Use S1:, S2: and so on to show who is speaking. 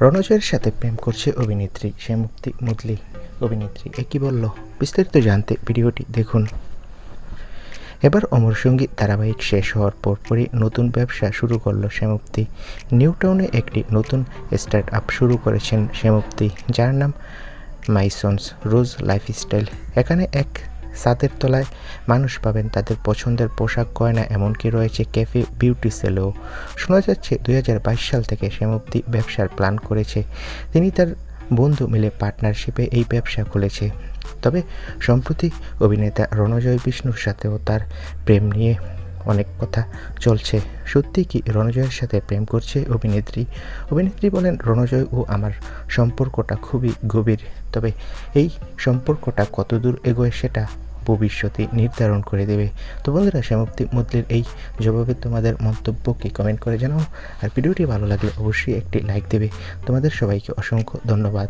S1: রণজয়ের সাথে প্রেম করছে অভিনেত্রী সে মুক্তি মুদলি। অভিনেত্রী, এ কি বলল? বিস্তারিত জানতে ভিডিওটি দেখুন। এবার অমর সংগীত ধারাবাহিক শেষ হওয়ার পরপরই নতুন ব্যবসা শুরু করল শ্যামুক্তি। নিউ টাউনে একটি নতুন স্টার্ট আপ শুরু করেছেন শ্যামুক্তি, যার নাম মাইসন্স রোজ লাইফস্টাইল। এখানে এক ছাদের তলায় মানুষ পাবেন তাদের পছন্দের পোশাক গয়না, এমনকি রয়েছে ক্যাফে বিউটি সেলও। শোনা যাচ্ছে দুই হাজার বাইশ সাল থেকে শ্যামুক্তি ব্যবসার প্ল্যান করেছে। তিনি তার বন্ধু মিলে পার্টনারশিপে এই ব্যবসা খুলেছে। তবে সম্প্রতি অভিনেতা রণজয় বিষ্ণুর সাথেও তার প্রেম নিয়ে অনেক কথা চলছে। সত্যি কি রণজয়ের সাথে প্রেম করছে অভিনেত্রী? অভিনেত্রী বলেন, রণজয় ও আমার সম্পর্কটা খুবই গভীর। তবে এই সম্পর্কটা কতদূর এগোয় সেটা ভবিষ্যতে নির্ধারণ করে দেবে। তো বন্ধুরা শ্যামপ্তি মতলির এই জবাবে তোমাদের মন্তব্য কি কমেন্ট করে জানাও। আর ভিডিওটি ভালো লাগলে অবশ্যই একটি লাইক দেবে। তোমাদের সবাইকে অসংখ্য ধন্যবাদ।